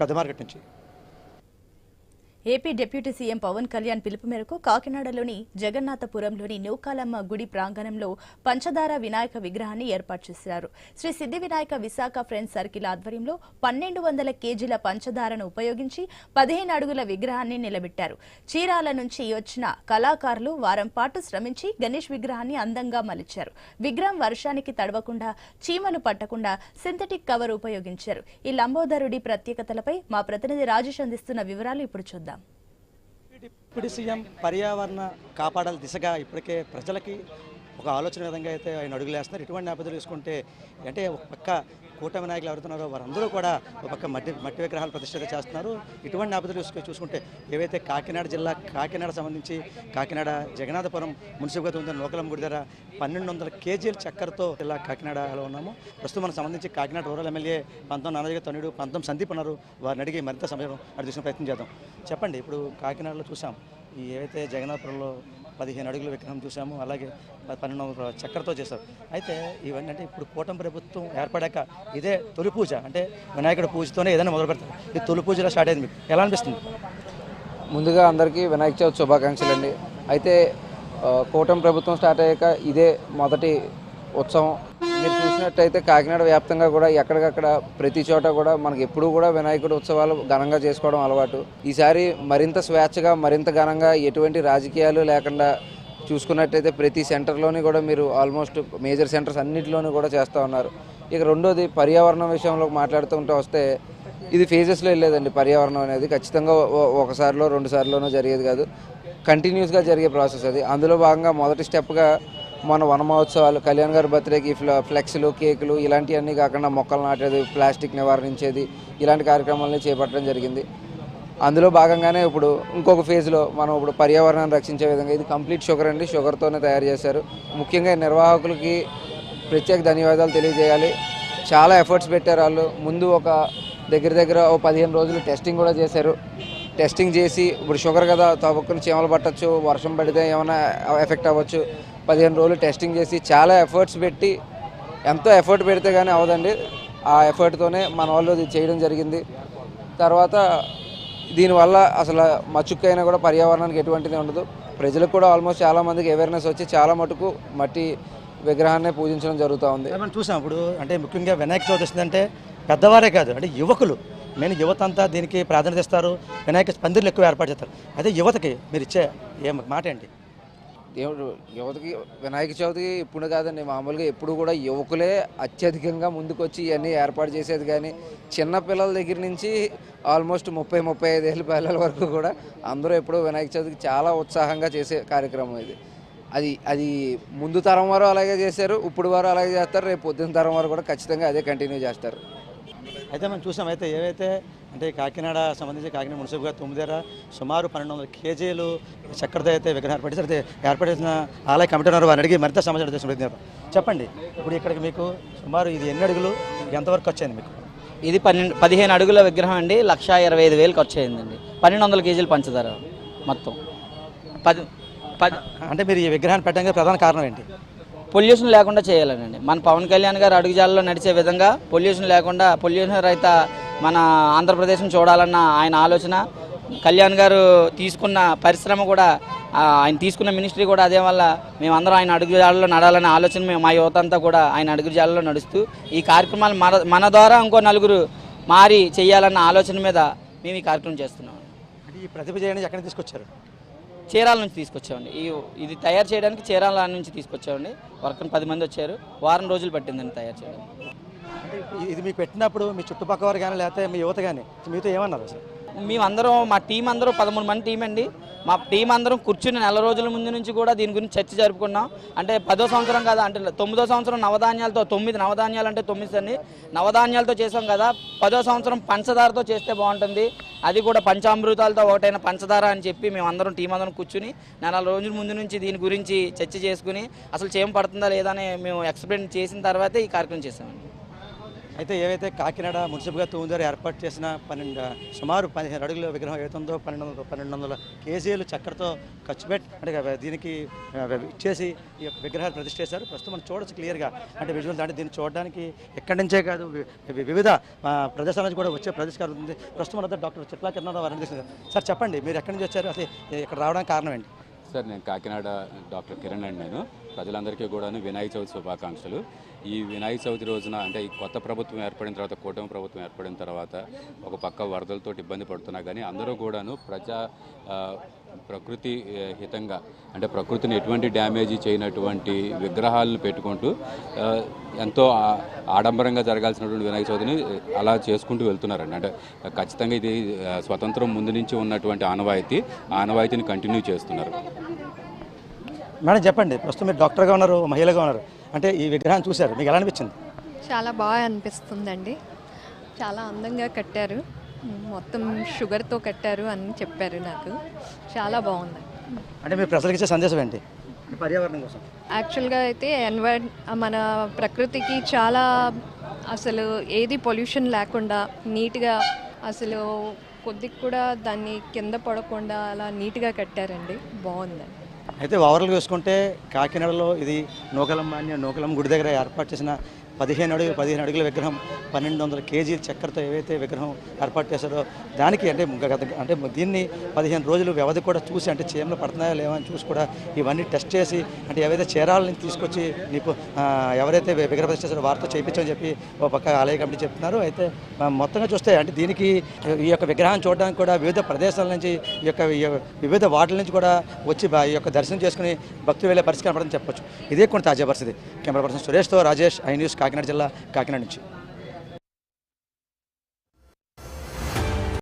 పెద్ద మార్కెట్ నుంచి. AP deputy CM Pawan Kalyan పిలుపు మేరకు కాకినాడలోని జగన్నాథపురంలోని నూకాలమ్మ గుడి ప్రాంగణంలో పంచదార వినాయక విగ్రహాన్ని ఏర్పాటు చేశారు. శ్రీ సిద్ధి వినాయక విశాఖ ఫ్రెండ్స్ సర్కిల్ ఆధ్వర్యంలో పన్నెండు వందల కేజీల పంచదారను ఉపయోగించి పదిహేను అడుగుల విగ్రహాన్ని నిలబెట్టారు. చీరాల నుంచి వచ్చిన కళాకారులు వారం పాటు శ్రమించి గణేష్ విగ్రహాన్ని అందంగా మలిచారు. విగ్రహం వర్షానికి తడవకుండా చీమలు పట్టకుండా సింథటిక్ కవర్ ఉపయోగించారు. ఈ లంబోదరుడి ప్రత్యేకతలపై మా ప్రతినిధి రాజేష్ అందిస్తున్న వివరాలు ఇప్పుడు చూద్దాం. డిప్యూటీ సీఎం పర్యావరణ కాపాడాల దిశగా ఇప్పటికే ప్రజలకి ఒక ఆలోచన విధంగా అయితే ఆయన అడుగులేస్తున్నారు. ఇటువంటి నేపథ్యం తీసుకుంటే అంటే ఒక పక్క కూటమి నాయకులు ఎవరుతున్నారో వారందరూ కూడా ఒక పక్క మట్టి మట్టి విగ్రహాలు ప్రతిష్ఠిత చేస్తున్నారు. ఇటువంటి నేపథ్యం చూసుకు చూసుకుంటే ఏవైతే కాకినాడ జిల్లా కాకినాడ సంబంధించి కాకినాడ జగన్నాథపురం మున్సిపల్ ఉంది నూకలం గుడి దగ్గర పన్నెండు వందల కేజీల చక్కెరతో జిల్లా కాకినాడలో ఉన్నాము. ప్రస్తుతం మనకు సంబంధించి కాకినాడ రూరల్ ఎమ్మెల్యే పంతొమ్మిది నాలుగు తనుడు పంతొమ్మిది సందీప్ ఉన్నారు. వారిని అడిగి మరింత సమయం అడిగిన ప్రయత్నం చేద్దాం. చెప్పండి ఇప్పుడు కాకినాడలో చూసాం. ఏవైతే జగన్నాథపురంలో పదిహేను అడుగుల విగ్రహం చూసాము అలాగే పన్నెండు చక్కెరతో చేశారు. అయితే ఇవన్నీ అంటే ఇప్పుడు కూటమి ప్రభుత్వం ఏర్పడాక ఇదే తొలి పూజ. అంటే వినాయకుడి పూజతోనే ఏదైనా మొదలు పెడతారు. ఇది తొలి పూజలో స్టార్ట్ అయింది మీకు. ఎలా అనిపిస్తుంది? ముందుగా అందరికీ వినాయక చవితి శుభాకాంక్షలు అండి. అయితే కూటమి ప్రభుత్వం స్టార్ట్ అయ్యాక ఇదే మొదటి ఉత్సవం. మీరు చూసినట్టయితే కాకినాడ వ్యాప్తంగా కూడా ఎక్కడికక్కడ ప్రతి చోట కూడా మనకి ఎప్పుడూ కూడా వినాయకుడి ఉత్సవాలు ఘనంగా చేసుకోవడం అలవాటు. ఈసారి మరింత స్వేచ్ఛగా మరింత ఘనంగా ఎటువంటి రాజకీయాలు లేకుండా చూసుకున్నట్టయితే ప్రతి సెంటర్లోని కూడా మీరు ఆల్మోస్ట్ మేజర్ సెంటర్స్ అన్నింటిలోనూ కూడా చేస్తూ ఉన్నారు. ఇక రెండోది పర్యావరణం విషయంలో మాట్లాడుతుంటే వస్తే ఇది ఫేజెస్లో వెళ్ళేదండి. పర్యావరణం అనేది ఖచ్చితంగా ఒకసారిలో రెండు సార్లోనో జరిగేది కాదు. కంటిన్యూస్గా జరిగే ప్రాసెస్ అది. అందులో భాగంగా మొదటి స్టెప్గా మన వన మహోత్సవాలు కళ్యాణ్ గారి బర్త్డేకి ఫ్లెక్స్లు కేకులు ఇలాంటివన్నీ కాకుండా మొక్కలు నాటేది ప్లాస్టిక్ నివారించేది ఇలాంటి కార్యక్రమాలని చేపట్టడం జరిగింది. అందులో భాగంగానే ఇప్పుడు ఇంకొక ఫేజ్లో మనం ఇప్పుడు పర్యావరణాన్ని రక్షించే విధంగా ఇది కంప్లీట్ షుగర్ అండి. షుగర్తోనే తయారు చేశారు. ముఖ్యంగా నిర్వాహకులకి ప్రత్యేక ధన్యవాదాలు తెలియజేయాలి. చాలా ఎఫర్ట్స్ పెట్టారు వాళ్ళు. ముందు ఒక దగ్గర దగ్గర ఓ పదిహేను రోజులు టెస్టింగ్ కూడా చేశారు. టెస్టింగ్ చేసి ఇప్పుడు షుగర్ కదా తవ్వకుని చీమలు పట్టచ్చు వర్షం పడితే ఏమైనా ఎఫెక్ట్ అవ్వచ్చు. పదిహేను రోజులు టెస్టింగ్ చేసి చాలా ఎఫర్ట్స్ పెట్టి ఎంతో ఎఫర్ట్ పెడితే కానీ అవదండి ఆ ఎఫర్ట్తోనే మన వాళ్ళు ఇది చేయడం జరిగింది. తర్వాత దీనివల్ల అసలు మచ్చుక్కైనా కూడా పర్యావరణానికి ఎటువంటిది ఉండదు. ప్రజలకు కూడా ఆల్మోస్ట్ చాలా మందికి అవేర్నెస్ వచ్చి చాలా మటుకు మట్టి విగ్రహాన్ని పూజించడం జరుగుతూ ఉంది. మనం చూసాం ఇప్పుడు అంటే ముఖ్యంగా వినాయక చవితి వచ్చిందంటే పెద్దవారే కాదు అంటే యువకులు. మెయిన్ యువత అంతా దీనికి ప్రాధాన్యత ఇస్తారు. వినాయక పందిర్లు ఎక్కువ ఏర్పాటు చేస్తారు. అదే యువతకి మీరు ఇచ్చే ఏ మాట ఏంటి? దేవుడు యువతకి వినాయక చవితికి ఇప్పుడు కాదండి మామూలుగా ఎప్పుడు కూడా యువకులే అత్యధికంగా ముందుకొచ్చి ఇవన్నీ ఏర్పాటు చేసేది కానీ చిన్న పిల్లల దగ్గర నుంచి ఆల్మోస్ట్ ముప్పై ముప్పై ఐదు పిల్లల వరకు కూడా అందరూ ఎప్పుడూ వినాయక చవితికి చాలా ఉత్సాహంగా చేసే కార్యక్రమం ఇది. అది అది ముందు తరం వారు అలాగే చేశారు ఇప్పుడు వారు అలాగే చేస్తారు రేపు పొద్దున్న తరం వారు కూడా ఖచ్చితంగా అదే కంటిన్యూ చేస్తారు. అయితే మనం చూసాం అయితే ఏవైతే అంటే కాకినాడ సంబంధించి కాకినాడ మున్సిపల్గా తొమ్మిదేర సుమారు పన్నెండు వందల కేజీలు చక్కెరతో అయితే విగ్రహం ఏర్పాటు అయితే ఏర్పాటు చేసిన ఆలయ కమిటీ ఉన్నారు. వారిని అడిగి మరింత సమాచారం చేద్దాం. చెప్పండి ఇప్పుడు ఇక్కడికి మీకు సుమారు ఇది ఎన్ని అడుగులు ఎంతవరకు వచ్చింది మీకు? ఇది పన్నెండు పదిహేను అడుగుల విగ్రహం అండి. లక్ష ఇరవై ఐదు వేలు ఖర్చు అయిందండి పన్నెండు వందల కేజీలు పంచదార మొత్తం. పది పది అంటే మీరు ఈ విగ్రహాన్ని పెట్టడానికి ప్రధాన కారణం ఏంటి? పొల్యూషన్ లేకుండా చేయాలనండి. మన పవన్ కళ్యాణ్ గారు అడుగుజాలలో నడిచే విధంగా పొల్యూషన్ లేకుండా పొల్యూషన్ రహిత మన ఆంధ్రప్రదేశ్ని చూడాలన్న ఆయన ఆలోచన. కళ్యాణ్ గారు తీసుకున్న పరిశ్రమ కూడా ఆయన తీసుకున్న మినిస్ట్రీ కూడా అదే వల్ల మేమందరం ఆయన అడుగుజాలలో నడాలనే ఆలోచన మేము మా యువత అంతా కూడా ఆయన అడుగుజాలలో నడుస్తూ ఈ కార్యక్రమాలు మన మన ద్వారా ఇంకో నలుగురు మారి చేయాలన్న ఆలోచన మీద మేము ఈ కార్యక్రమం చేస్తున్నాం. ఈ ప్రతిభ చేయడానికి ఎక్కడ తీసుకొచ్చారు? చీరాల నుంచి తీసుకొచ్చామండి. ఈ ఇది తయారు చేయడానికి చీరాల నుంచి తీసుకొచ్చామండి. వర్కర్ పది మంది వచ్చారు. వారం రోజులు పట్టిందండి తయారు చేయడానికి ఇది మీకు పెట్టినప్పుడు మీ చుట్టుపక్కల వారు కానీ లేకపోతే మీ యువత కానీ మీతో ఏమన్నారు అసలు? మేమందరం మా టీం అందరం పదమూడు మంది టీం అండి. మా టీం అందరం కూర్చుని నెల రోజుల ముందు నుంచి కూడా దీని గురించి చర్చ జరుపుకున్నాం. అంటే పదో సంవత్సరం కదా అంటే తొమ్మిదో సంవత్సరం నవధాన్యాలతో తొమ్మిది నవధాన్యాలు అంటే తొమ్మిది అండి. నవధాన్యాలతో చేసాం కదా పదో సంవత్సరం పంచదారతో చేస్తే బాగుంటుంది. అది కూడా పంచామృతాలతో ఒకటైన పంచదార అని చెప్పి మేము అందరం టీం అందరం కూర్చుని నెల రోజుల ముందు నుంచి దీని గురించి చర్చ చేసుకుని అసలు చేయం పడుతుందా లేదా అని మేము ఎక్స్ప్లెయిన్ చేసిన తర్వాతే ఈ కార్యక్రమం చేసామండి. అయితే ఏవైతే కాకినాడ మున్సిపల్గా తూందారు ఏర్పాటు చేసిన పన్నెండు సుమారు పదిహేను అడుగుల విగ్రహం ఏదైతుందో పన్నెండు వందల పన్నెండు వందల కేజీలు చక్కెరతో ఖర్చు పెట్టి అంటే దీనికి ఇచ్చేసి ఈ యొక్క విగ్రహాలు ప్రతిష్ట చేశారు. ప్రస్తుతం మనం చూడొచ్చు క్లియర్గా. అంటే విజువల్ అంటే దీన్ని చూడడానికి ఎక్కడి నుంచే కాదు వివిధ ప్రదేశాల నుంచి కూడా వచ్చే ప్రదేశాలు ఉంది. ప్రస్తుతం అంతా డాక్టర్ చిట్లా కిరణారావు వారిని సార్ చెప్పండి మీరు ఎక్కడి నుంచి వచ్చారు? అసలు ఇక్కడ రావడానికి కారణం ఏంటి? సార్ నేను కాకినాడ డాక్టర్ కిరణ్ అండి నేను. ప్రజలందరికీ కూడాను వినాయక చవితి శుభాకాంక్షలు. ఈ వినాయక చవితి రోజున అంటే ఈ కొత్త ప్రభుత్వం ఏర్పడిన తర్వాత కూటమి ప్రభుత్వం ఏర్పడిన తర్వాత ఒక పక్క వరదలతో ఇబ్బంది పడుతున్నా కానీ అందరూ కూడాను ప్రజా ప్రకృతి హితంగా అంటే ప్రకృతిని ఎటువంటి డ్యామేజ్ చేయనటువంటి విగ్రహాలను పెట్టుకుంటూ ఎంతో ఆడంబరంగా జరగాల్సినటువంటి వినాయక చవితిని అలా చేసుకుంటూ వెళ్తున్నారండి. అంటే ఖచ్చితంగా ఇది స్వతంత్రం ముందు నుంచి ఉన్నటువంటి ఆనవాయితీ ఆనవాయితీని కంటిన్యూ చేస్తున్నారు. మేడం చెప్పండి. ప్రస్తుతం మీరు డాక్టర్గా ఉన్నారు మహిళగా ఉన్నారు. అంటే ఈ విగ్రహాన్ని చూశారు. మీకు ఎలా అనిపించింది? చాలా బాగా అనిపిస్తుందండి. చాలా అందంగా కట్టారు. మొత్తం షుగర్తో కట్టారు అని చెప్పారు నాకు. చాలా బాగుంది. అంటే మీరు ప్రజలకు ఇచ్చే సందేశం ఏంటి? పర్యావరణం కోసం. యాక్చువల్గా అయితే ఎన్వైర్ మన ప్రకృతికి చాలా అసలు ఏది పొల్యూషన్ లేకుండా నీట్గా అసలు కొద్దిగా కూడా దాన్ని కింద పడకుండా అలా నీట్గా కట్టారండి. బాగుందండి. అయితే ఓవరాల్గా చూసుకుంటే కాకినాడలో ఇది నూకలం మాన్య నూకలం గుడి దగ్గర ఏర్పాటు చేసిన పదిహేను అడుగులు పదిహేను అడుగుల విగ్రహం పన్నెండు వందల కేజీల చక్కెరతో ఏవైతే విగ్రహం ఏర్పాటు చేశారో దానికి అంటే గత- అంటే దీన్ని పదిహేను రోజులు వ్యవధి కూడా చూసి అంటే చీమలు పడుతున్నాయా లేవా అని చూసి కూడా ఇవన్నీ టెస్ట్ చేసి అంటే ఏవైతే చీరాలని తీసుకొచ్చి నీకు ఎవరైతే విగ్రహ ప్రతిష్ఠ చేశారో వారితో చేయించమని చెప్పి ఒక పక్క ఆలయ కమిటీ చెప్తున్నారు. అయితే మొత్తంగా చూస్తే అంటే దీనికి ఈ యొక్క విగ్రహాన్ని చూడడానికి కూడా వివిధ ప్రదేశాల నుంచి ఈ యొక్క వివిధ వార్డుల నుంచి కూడా వచ్చి ఈ యొక్క దర్శనం చేసుకుని భక్తులు వెళ్ళే పరిస్థితి కనపడని చెప్పొచ్చు. ఇదే కొన్ని తాజా పరిస్థితి. కెమెరా పర్సన్ సురేష్తో రాజేష్ ఐ న్యూస్ కాకినాడ జిల్లా కాకినాడ నుంచి.